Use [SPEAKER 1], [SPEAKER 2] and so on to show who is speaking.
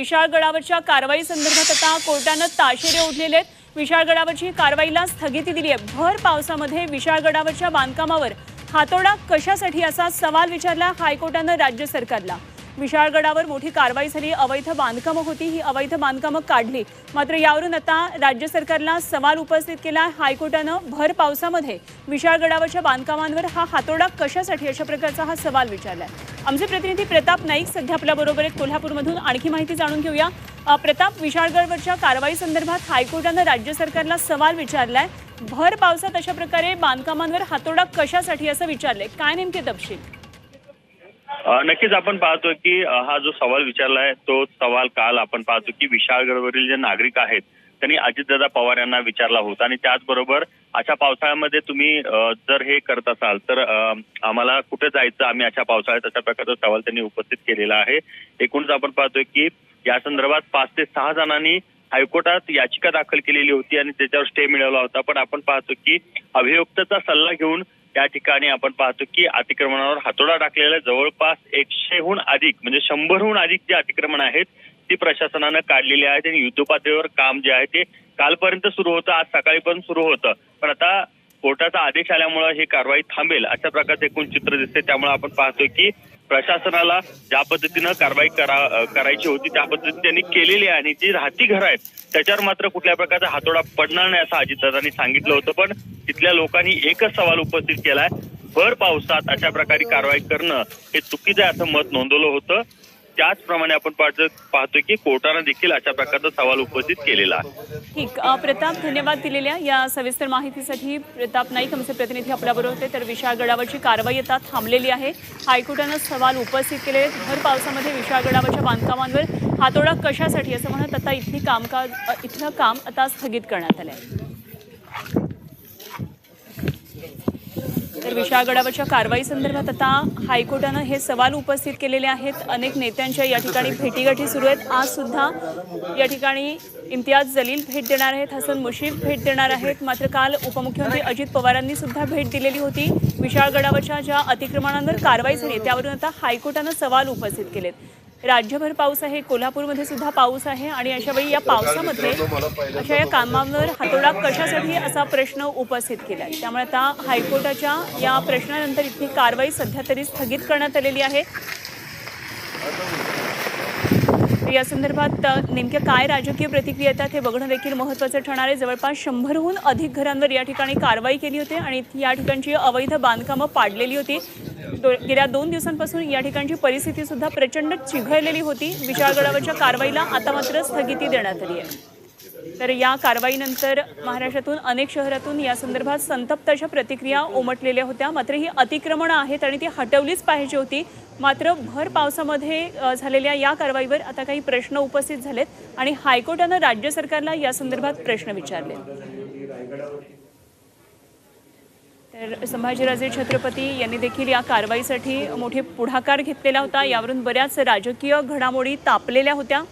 [SPEAKER 1] विशाळगडावरच्या कारवाई संदर्भात आता कोर्टानं ताशेरे ओढलेले आहेत. विशाळगडावरची कारवाईला स्थगिती दिली आहे. भर पावसामध्ये विशाळगडावरच्या बांधकामावर हातोडा कशासाठी असा सवाल विचारला हायकोर्टानं राज्य सरकारला. विशाळगडावर मोठी कारवाई झाली अवैध बांधकामं होती ही अवैध बांधकामं काढली. मात्र यावरून आता राज्य सरकारला सवाल उपस्थित केला हायकोर्टानं भर पावसामध्ये विशाळगडावरच्या बांधकामांवर हा हातोडा कशासाठी अशा प्रकारचा हा सवाल विचारलाय. आमचे प्रतिनिधी प्रताप नाईक सध्या आपल्याबरोबर आहेत कोल्हापूरमधून. आणखी माहिती जाणून घेऊया. प्रताप विशाळगडवरच्या कारवाई संदर्भात हायकोर्टानं राज्य सरकारला सवाल विचारलाय. भर पावसात अशा प्रकारे बांधकामांवर हातोडा कशासाठी असं विचारलंय? काय नेमके तपशील?
[SPEAKER 2] नक्कीच आपण पाहतो की हा जो सवाल विचारलाय तो सवाल काल आपण पाहतो की विशाळगडवरील जे नागरिक आहेत त्यांनी अजितदादा पवार यांना विचारला होता. आणि त्याचबरोबर अशा पावसाळ्यामध्ये तुम्ही जर हे करत असाल तर आम्हाला कुठे जायचं आम्ही अशा पावसाळ्यात अशा प्रकारचा सवाल त्यांनी उपस्थित केलेला आहे. एकूणच आपण पाहतोय की या संदर्भात पाच ते सहा जणांनी हायकोर्टात याचिका दाखल केलेली होती आणि त्याच्यावर स्टे मिळवला होता. पण आपण पाहतो की अभियुक्तचा सल्ला घेऊन त्या ठिकाणी आपण पाहतो की अतिक्रमणावर हातोडा टाकलेला जवळपास एकशेहून अधिक म्हणजे शंभरहून अधिक जे अतिक्रमण आहेत ती प्रशासनानं काढलेली आहेत आणि युद्धपातळीवर काम जे आहे ते कालपर्यंत सुरू होतं आज सकाळी पण सुरू होतं. पण आता कोर्टाचा आदेश आल्यामुळे ही कारवाई थांबेल अशा प्रकारचं एकूण चित्र दिसते त्यामुळे आपण पाहतोय की प्रशासनाला ज्या पद्धतीनं कारवाई करा करायची होती त्या पद्धतीने त्यांनी केलेली आहे. आणि जी राहती घरं आहेत त्याच्यावर मात्र कुठल्या प्रकारचा हातोडा पडणार नाही असं अजितदादांनी सांगितलं होतं. पण तिथल्या लोकांनी एकच सवाल उपस्थित केलाय भर पावसात अशा प्रकारे कारवाई करणं हे चुकीचं आहे असं मत नोंदवलं होतं. त्याचप्रमाणे आपण पाहतो की कोर्टानं देखील अशा प्रकारचा सवाल उपस्थित केलेला आहे.
[SPEAKER 1] ठीक प्रताप धन्यवाद दिलेल्या या सविस्तर माहितीसाठी. प्रताप नाईक आमचे प्रतिनिधी आपल्याबरोबर होते तर विशाळगडावरची कारवाई आता थांबलेली आहे. हायकोर्टानं सवाल उपस्थित केले भर पावसामध्ये विशाळगडावरच्या बांधकामांवर हातोडा कशासाठी असं म्हणत आता इथली कामकाज इथलं काम आता स्थगित करण्यात आलं आहे तर विशाळगडावरच्या कारवाई संदर्भात आता हायकोर्टानं हे सवाल उपस्थित केलेले आहेत. अनेक नेत्यांच्या या ठिकाणी भेटीगाठी सुरू आहेत. आज सुद्धा या ठिकाणी इम्तियाज जलील भेट देणार आहेत. हसन मुशीफ भेट देणार आहेत. मात्र काल उपमुख्यमंत्री अजित पवारांनी सुद्धा भेट दिलेली होती. विशाळगडावरच्या ज्या अतिक्रमणांवर कारवाई झाली आहे, त्यावरून आता हायकोर्टानं सवाल उपस्थित केलेत. राज्यभर पाऊस आहे कोल्हापूरमध्ये सुद्धा पाऊस आहे आणि अशा वेळी या पावसामध्ये अशा या कामांवर हातोडा कशासाठी असा प्रश्न उपस्थित केला आहे? त्यामुळे आता हायकोर्टाच्या या प्रश्नानंतर इथली कारवाई सध्या तरी स्थगित करण्यात आलेली आहे. या संदर्भात नेमक्या काय राजकीय प्रतिक्रिया येतात हे बघणं देखील महत्त्वाचं ठरणार आहे. जवळपास शंभरहून अधिक घरांवर या ठिकाणी कारवाई केली होती आणि या ठिकाणची अवैध बांधकामं पाडलेली होती. दो- गेल्या दोन दिवसांपासून या ठिकाणची परिस्थिती सुद्धा प्रचंड चिघळलेली होती. विशाळगडावरच्या कारवाईला आता मात्र स्थगिती देण्यात आली आहे. तर या कारवाईनंतर महाराष्ट्रातून अनेक शहरातून या संदर्भात संतप्त अशा प्रतिक्रिया उमटलेल्या होत्या. मात्र ही अतिक्रमणं आहेत आणि ती हटवलीच पाहिजे होती. मात्र भर पावसामध्ये झालेल्या या कारवाईवर आता काही प्रश्न उपस्थित झालेत आणि हायकोर्टानं राज्य सरकारला या संदर्भात प्रश्न विचारले. तर संभाजीराजे छत्रपती यांनी देखील या कारवाईसाठी मोठे पुढाकार घेतलेला होता. यावरून बऱ्याच राजकीय घडामोडी तापलेल्या होत्या.